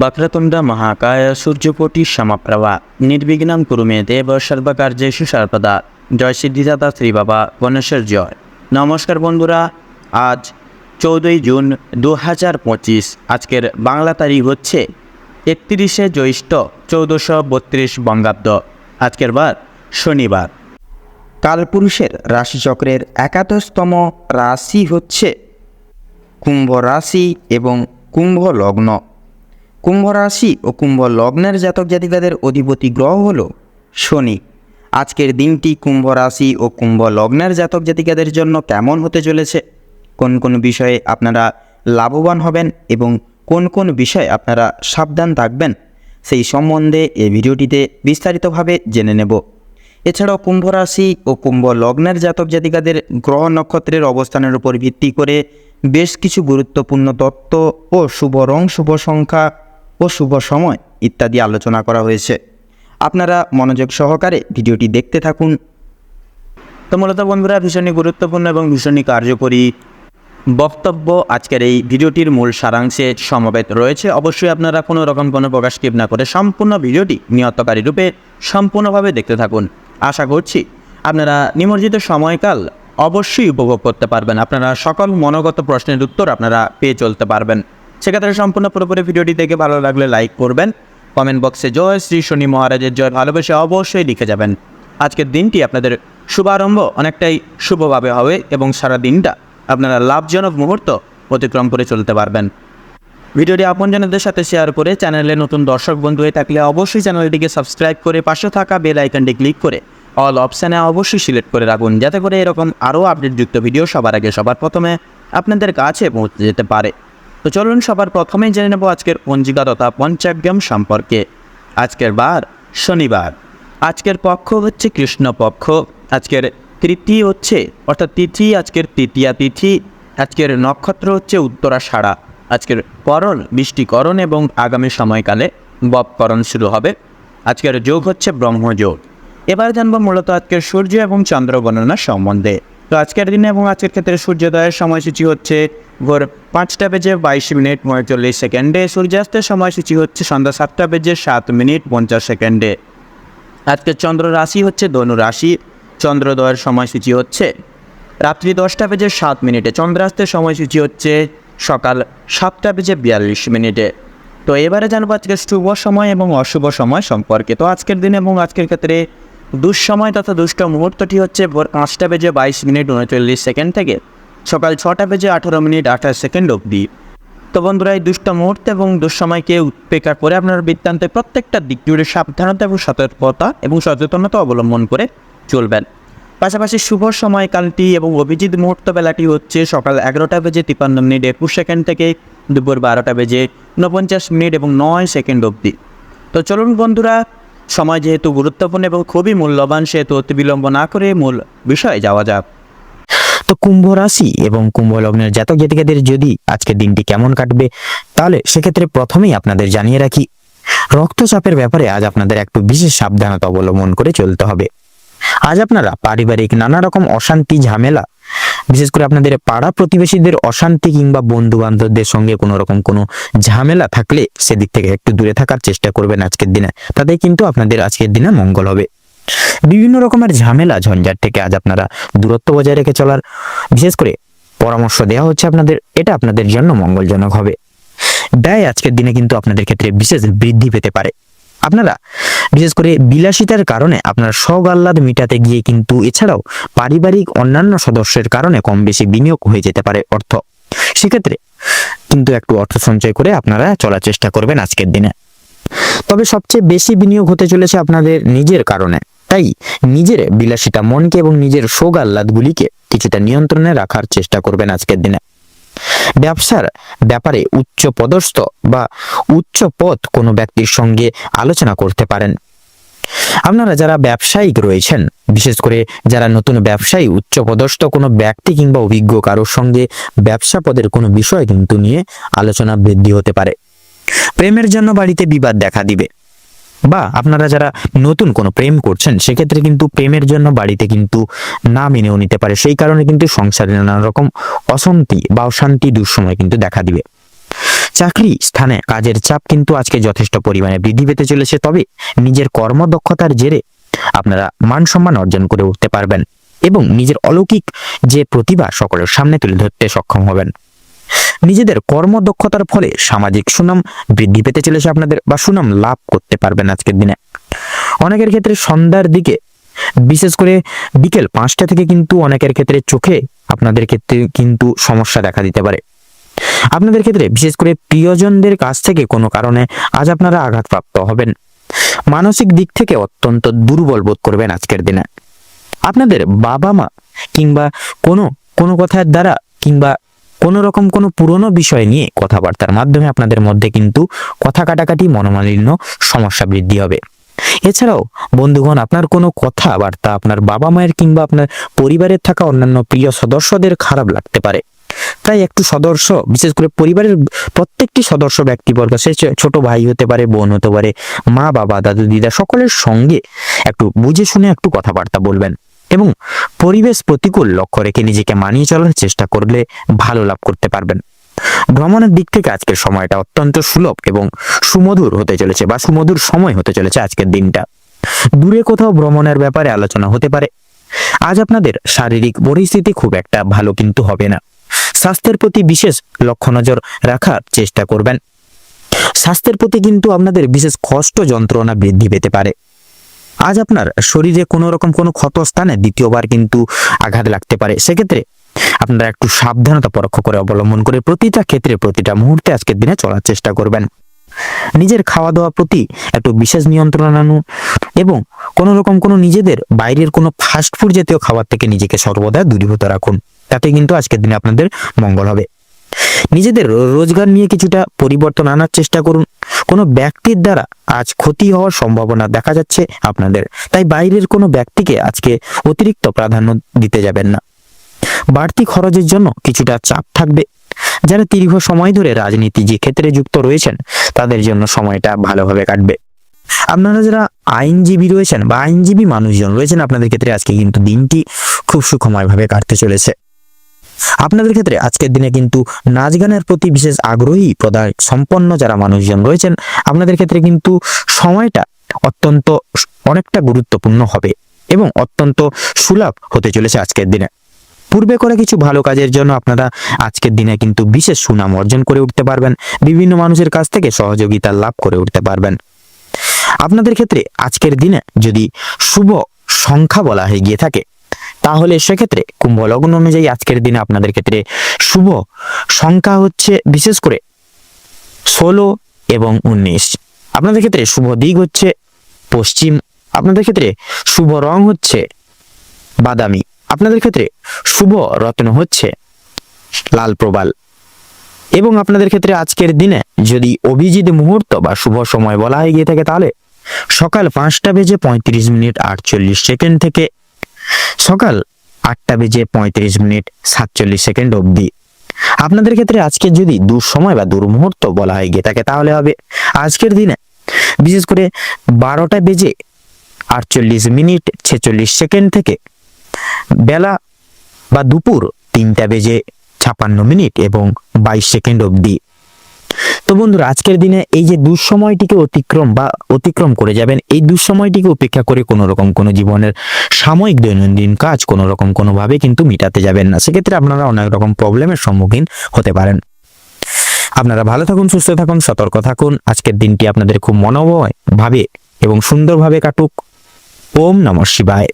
বক্রতুণ্ড মহাকায় সূর্যপোটি সমপ্রভা। নির্বিঘ্ন కురు দেব সর্বকার্যেশু সর্বদা জয় সিদ্ধিদাতা শ্রী বাবা গণেশের জয়। নমস্কার বন্ধুরা, আজ চৌদ্দই জুন দু হাজার পঁচিশ, আজকের বাংলা তারিখ হচ্ছে একত্রিশে জ্যৈষ্ঠ চৌদ্দশো বত্রিশ বঙ্গাব্দ। আজকের বার শনিবার। কালপুরুষের রাশিচক্রের একাদশতম রাশি হচ্ছে কুম্ভ রাশি এবং কুম্ভ লগ্ন। কুম্ভ রাশি ও কুম্ভ লগ্নের জাতক জাতিকাদের অধিপতি গ্রহ হল শনি। আজকের দিনটি কুম্ভ রাশি ও কুম্ভ লগ্নের জাতক জাতিকাদের জন্য কেমন হতে চলেছে? কোন কোন বিষয়ে আপনারা লাভবান হবেন এবং কোন কোন বিষয়ে আপনারা সাবধান থাকবেন, সেই সম্বন্ধে এই ভিডিওটিতে বিস্তারিতভাবে জেনে নেব। এছাড়াও কুম্ভ রাশি ও কুম্ভ লগ্নের জাতক জাতিকাদের গ্রহ নক্ষত্রের অবস্থানের উপর ভিত্তি করে বেশ কিছু গুরুত্বপূর্ণ তত্ত্ব ও শুভ রং, শুভ সংখ্যা ও শুভ সময় ইত্যাদি আলোচনা করা হয়েছে। আপনারা মনোযোগ সহকারে ভিডিওটি দেখতে থাকুন। তো মূলত বন্ধুরা, ভীষণই গুরুত্বপূর্ণ এবং ভীষণই কার্যকরী বক্তব্য আজকের এই ভিডিওটির মূল সারাংশে সমবেত রয়েছে। অবশ্যই আপনারা কোনো রকম কোনো প্রকাশ স্কিপ না করে সম্পূর্ণ ভিডিওটি নিয়তকারী রূপে সম্পূর্ণভাবে দেখতে থাকুন। আশা করছি আপনারা নিমজ্জিত সময়কাল অবশ্যই উপভোগ করতে পারবেন। আপনারা সকল মনোগত প্রশ্নের উত্তর আপনারা পেয়ে চলতে পারবেন। সেক্ষেত্রে সম্পূর্ণ পুরোপুরি ভিডিওটি দেখে ভালো লাগলে লাইক করবেন। কমেন্ট বক্সে জয় শ্রী শনি মহারাজের জয় ভালোবেসে অবশ্যই লিখে যাবেন। আজকের দিনটি আপনাদের শুভারম্ভ অনেকটাই শুভভাবে হবে এবং সারা দিনটা আপনারা লাভজনক মুহূর্ত অতিক্রম করে চলতে পারবেন। ভিডিওটি আপনজনদের সাথে শেয়ার করে চ্যানেলে নতুন দর্শক বন্ধু হয়ে থাকলে অবশ্যই চ্যানেলটিকে সাবস্ক্রাইব করে পাশে থাকা বেল আইকনটি ক্লিক করে অল অপশানে অবশ্যই সিলেক্ট করে রাখুন, যাতে করে এরকম আরও আপডেটযুক্ত ভিডিও সবার আগে সবার প্রথমে আপনাদের কাছে পৌঁছে যেতে পারে। তো চলুন সবার প্রথমেই জেনে নেব আজকের পঞ্জিকা তথা পঞ্চাগ্রাম সম্পর্কে। আজকের বার শনিবার। আজকের পক্ষ হচ্ছে কৃষ্ণপক্ষ আজকের তৃতীয় হচ্ছে, অর্থাৎ তিথি, আজকের তৃতীয়া তিথি। আজকের নক্ষত্র হচ্ছে উত্তরাষাঢ়া আজকের করণ, বৃষ্টিকরণ এবং আগামী সময়কালে বপকরণ শুরু হবে। আজকের যোগ হচ্ছে ব্রহ্মযোগ। এবার জানব মূলত আজকের সূর্য এবং চন্দ্র গণনা সম্বন্ধে। তো আজকের দিনে এবং আজকের ক্ষেত্রে সূর্যোদয়ের সময়সূচি হচ্ছে ভোর পাঁচটা বেজে বাইশ মিনিট পঁয়তাল্লিশ সেকেন্ডে। সূর্যাস্তের সময়সূচি হচ্ছে সন্ধ্যা সাতটা বেজে সাত মিনিট পঞ্চাশ সেকেন্ডে। আজকের চন্দ্র রাশি হচ্ছে ধনু রাশি। চন্দ্রোদয়ের সময়সূচি হচ্ছে রাত্রি দশটা বেজে সাত মিনিটে। চন্দ্রাস্তের সময়সূচি হচ্ছে সকাল সাতটা বেজে বিয়াল্লিশ মিনিটে। তো এবারে জানব আজকের শুভ সময় এবং অশুভ সময় সম্পর্কে। তো আজকের দিনে এবং আজকের ক্ষেত্রে দুঃসময় তথা দুষ্ট মুহূর্তটি হচ্ছে ভোর পাঁচটা বেজে বাইশ মিনিট উনচল্লিশ সেকেন্ড থেকে সকাল ছটা বেজে আঠারো মিনিট আঠাশ সেকেন্ড অবধি। তো বন্ধুরা, এই দুষ্ট মুহূর্ত এবং দুঃসময়কে উপেক্ষা করে আপনার বৃত্তান্তে প্রত্যেকটা দিক জুড়ে সাবধানতা এবং সতর্কতা এবং সচেতনতা অবলম্বন করে চলবেন। পাশাপাশি শুভ সময়কালটি এবং অভিজিৎ মুহূর্ত বেলাটি হচ্ছে সকাল এগারোটা বেজে তিপ্পান্ন মিনিট একুশ সেকেন্ড থেকে দুপুর বারোটা বেজে ঊনপঞ্চাশ মিনিট এবং নয় সেকেন্ড অবধি। তো চলুন বন্ধুরা সময় যেহেতু গুরুত্বপূর্ণ এবং খুবই মূল্যবান, সেহেতু অতি বিলম্ব না করে মূল বিষয়ে যাওয়া যাক। তো কুম্ভ রাশি এবং কুম্ভ লগ্নের জাতক জাতিকাদের যদি আজকের দিনটি কেমন কাটবে, তাহলে সেক্ষেত্রে প্রথমেই আপনাদের জানিয়ে রাখি, রক্তচাপের ব্যাপারে আজ আপনাদের একটু বিশেষ সাবধানতা অবলম্বন করে চলতে হবে। আজ আপনারা পারিবারিক নানা রকম অশান্তি, ঝামেলা বিশেষ করে আপনাদের পাড়া প্রতিবেশীদের অশান্তি কিংবা বন্ধু বান্ধবদের সঙ্গে কোনো রকম কোনো ঝামেলা থাকলে সেদিক থেকে একটু দূরে থাকার চেষ্টা করবেন আজকের দিনে। তাতে কিন্তু আপনাদের আজকের দিনে মঙ্গল হবে। বিভিন্ন রকমের ঝামেলা ঝঞ্ঝাট থেকে আজ আপনারা দূরত্ব বজায় রেখে চলার বিশেষ করে পরামর্শ দেওয়া হচ্ছে আপনাদের, এটা আপনাদের জন্য মঙ্গলজনক হবে। ব্যয় আজকের দিনে কিন্তু আপনাদের ক্ষেত্রে বিশেষ বৃদ্ধি পেতে পারে। আপনারা বিশেষ করে বিলাসিতার কারণে আপনার শখ আহ্লাদ মিটাতে গিয়ে কিন্তু এছাড়াও পারিবারিক অন্যান্য সদস্যের কারণে কম বেশি বিনিয়োগ হয়ে যেতে পারে অর্থ। সেক্ষেত্রে কিন্তু একটু অর্থ সঞ্চয় করে আপনারা চলার চেষ্টা করবেন আজকের দিনে। তবে সবচেয়ে বেশি বিনিয়োগ হতে চলেছে আপনাদের নিজের কারণে। তাই নিজের বিলাসিতা মনকে এবং নিজের শোক আহ্লাদগুলিকে কিছুটা নিয়ন্ত্রণে রাখার চেষ্টা করবেন আজকের দিনে। ব্যবসার ব্যাপারে উচ্চ পদস্থ বা উচ্চ পদ কোনো ব্যক্তির সঙ্গে আলোচনা করতে পারেন। আপনারা যারা ব্যবসায়িক রয়েছেন, বিশেষ করে যারা নতুন ব্যবসায়ী উচ্চ পদস্থ কোনো ব্যক্তি কিংবা অভিজ্ঞ কারোর সঙ্গে ব্যবসা পদের কোনো বিষয় কিন্তু নিয়ে আলোচনা বৃদ্ধি হতে পারে। প্রেমের জন্য বাড়িতে বিবাদ দেখা দিবে। বা আপনারা যারা নতুন কোনো প্রেম করছেন, সেক্ষেত্রে কিন্তু প্রেমের জন্য বাড়িতে কিন্তু না মেনেও নিতে পারে। সেই কারণে কিন্তু সংসারে নানা রকম অশান্তি বা অশান্তি দুঃসময় কিন্তু দেখা দিবে। চাকরি স্থানে কাজের চাপ কিন্তু আজকে যথেষ্ট পরিমাণে বৃদ্ধি পেতে চলেছে, তবে নিজের কর্মদক্ষতার জেরে আপনারা মান সম্মান অর্জন করে উঠতে পারবেন এবং নিজের অলৌকিক যে প্রতিভা সকলের সামনে তুলে ধরতে সক্ষম হবেন। নিজেদের কর্মদক্ষতার ফলে সামাজিক সুনাম বৃদ্ধি পেতে চলেছে আপনাদের বা সুনাম লাভ করতে পারবেন আজকের দিনে। অনেকের ক্ষেত্রে সন্ধ্যার দিকে, বিশেষ করে বিকেল পাঁচটা থেকে কিন্তু অনেকের ক্ষেত্রে চোখে আপনাদের ক্ষেত্রে কিন্তু সমস্যা দেখা দিতে পারে। আপনাদের ক্ষেত্রে, বিশেষ করে প্রিয়জনদের কাছ থেকে কোনো কারণে আজ আপনারা আঘাতপ্রাপ্ত হবেন। মানসিক দিক থেকে অত্যন্ত দুর্বল বোধ করবেন আজকের দিনে। আপনাদের বাবা মা কিংবা কোনো কোনো কথার দ্বারা কিংবা কোনো রকম কোনো পুরনো বিষয় নিয়ে কথাবার্তার মাধ্যমে আপনাদের মধ্যে কিন্তু কথা কাটাকাটি মনোমালিন্য সমস্যা বৃদ্ধি হবে। এছাড়াও বন্ধুগণ, আপনার কোনো কথাবার্তা আপনার বাবা মায়ের কিংবা আপনার পরিবারের থাকা অন্যান্য প্রিয় সদস্যদের খারাপ লাগতে পারে। তাই একটু সদস্য, বিশেষ করে পরিবারের প্রত্যেকটি সদস্য ব্যক্তিবর্গ, সে ছোট ভাই হতে পারে, বোন হতে পারে, মা, বাবা, দাদু, দিদা, সকলের সঙ্গে একটু বুঝে শুনে একটু কথাবার্তা বলবেন। এবং পরিবেশ প্রতিকূল লক্ষ্য রেখে নিজেকে মানিয়ে চলার চেষ্টা করলে ভালো লাভ করতে পারবেন। ভ্রমণের দিক থেকে আজকের সময়টা অত্যন্ত সুলভ এবং সুমধুর হতে চলেছে বা সুমধুর সময় হতে চলেছে আজকের দিনটা। দূরে কোথাও ভ্রমণের ব্যাপারে আলোচনা হতে পারে। আজ আপনাদের শারীরিক পরিস্থিতি খুব একটা ভালো কিন্তু হবে না। স্বাস্থ্যের প্রতি বিশেষ লক্ষ্য নজর রাখার চেষ্টা করবেন। স্বাস্থ্যের প্রতি কিন্তু আপনাদের বিশেষ কষ্ট যন্ত্রণা বৃদ্ধি পেতে পারে। আজ আপনার শরীরে কোনো রকম কোনো ক্ষত স্থানে দ্বিতীয়বার কিন্তু আঘাত লাগতে পারে। সেক্ষেত্রে আপনারা একটু সাবধানতা পরোক্ষ করে অবলম্বন করে প্রতিটা ক্ষেত্রে, প্রতিটা মুহূর্তে আজকের দিনে চলার চেষ্টা করবেন। নিজের খাওয়া দাওয়া প্রতি একটু বিশেষ নিয়ন্ত্রণ আনুন এবং কোনো রকম কোনো নিজেদের বাইরের কোনো ফাস্ট ফুড জাতীয় খাবার থেকে নিজেকে সর্বদা দূরীভূত রাখুন। তাতে কিন্তু আজকের দিনে আপনাদের মঙ্গল হবে। নিজেদের রোজগার নিয়ে কিছুটা পরিবর্তন আনার চেষ্টা করুন। কোনো ব্যক্তির দ্বারা আজ ক্ষতি হওয়ার সম্ভাবনা দেখা যাচ্ছে আপনাদের। তাই বাইরের কোনো ব্যক্তিকে আজকে অতিরিক্ত প্রাধান্য দিতে যাবেন না। বাড়তি খরচের জন্য কিছুটা চাপ থাকবে। যারা দীর্ঘ সময় ধরে রাজনীতি যে ক্ষেত্রে যুক্ত রয়েছেন, তাদের জন্য সময়টা ভালোভাবে কাটবে। আপনারা যারা আইনজীবী রয়েছেন বা আইনজীবী মানুষজন রয়েছেন, আপনাদের ক্ষেত্রে আজকে কিন্তু দিনটি খুব সুখময়ভাবে কাটতে চলেছে। আপনাদের ক্ষেত্রে আজকের দিনে কিন্তু নাচ গানের প্রতি বিশেষ আগ্রহী প্রদায় সম্পন্ন যারা মানুষজন রয়েছেন, আপনাদের ক্ষেত্রে কিন্তু সময়টা অত্যন্ত অনেকটা গুরুত্বপূর্ণ হবে এবং অত্যন্ত সুলভ হতে চলেছে আজকের দিনে। পূর্বে করে কিছু ভালো কাজের জন্য আপনারা আজকের দিনে কিন্তু বিশেষ সুনাম অর্জন করে উঠতে পারবেন, বিভিন্ন মানুষের কাছ থেকে সহযোগিতা লাভ করে উঠতে পারবেন। আপনাদের ক্ষেত্রে আজকের দিনে যদি শুভ সংখ্যা বলা হয়ে গিয়ে থাকে তাহলে সেক্ষেত্রে কুম্ভ লগ্ন অনুযায়ী আজকের দিনে আপনাদের ক্ষেত্রে শুভ সংখ্যা হচ্ছে বিশেষ করে ষোলো এবং উনিশ। আপনাদের ক্ষেত্রে শুভ দিক হচ্ছে পশ্চিম, আপনাদের ক্ষেত্রে শুভ রং হচ্ছে বাদামি, আপনাদের ক্ষেত্রে শুভ রত্ন হচ্ছে লাল প্রবাল। এবং আপনাদের ক্ষেত্রে আজকের দিনে যদি অভিজিৎ মুহূর্ত বা শুভ সময় বলা হয়ে গিয়ে থাকে তাহলে সকাল পাঁচটা বেজে পঁয়ত্রিশ মিনিট আটচল্লিশ সেকেন্ড থেকে সকাল আটটা বেজে পঁয়ত্রিশ মিনিট সাতচল্লিশ সেকেন্ড অবধি। আপনাদের ক্ষেত্রে আজকে যদি দুঃসময় বা দুর্মুহূর্ত বলা হয় গিয়ে থাকে, তাহলে হবে আজকের দিনে। বিশেষ করে বারোটা বেজে আটচল্লিশ মিনিট ছেচল্লিশ সেকেন্ড থেকে বেলা বা দুপুর তিনটা বেজে ছাপান্ন মিনিট এবং বাইশ সেকেন্ড অবধি। তো বন্ধুরা, আজকের দিনে এই যে দুঃসময়টিকে অতিক্রম বা অতিক্রম করে যাবেন, এই দুঃসময়টিকে উপেক্ষা করে কোনো রকম কোনো জীবনের সাময়িক দৈনন্দিন কাজ কোনো রকম কোনোভাবে কিন্তু মিটাতে যাবেন না। সেক্ষেত্রে আপনারা অনেক রকম প্রবলেমের সম্মুখীন হতে পারেন। আপনারা ভালো থাকুন, সুস্থ থাকুন, সতর্ক থাকুন। আজকের দিনটি আপনাদের খুব মনোময় ভাবে এবং সুন্দরভাবে কাটুক। ওম নমঃ শিবায়।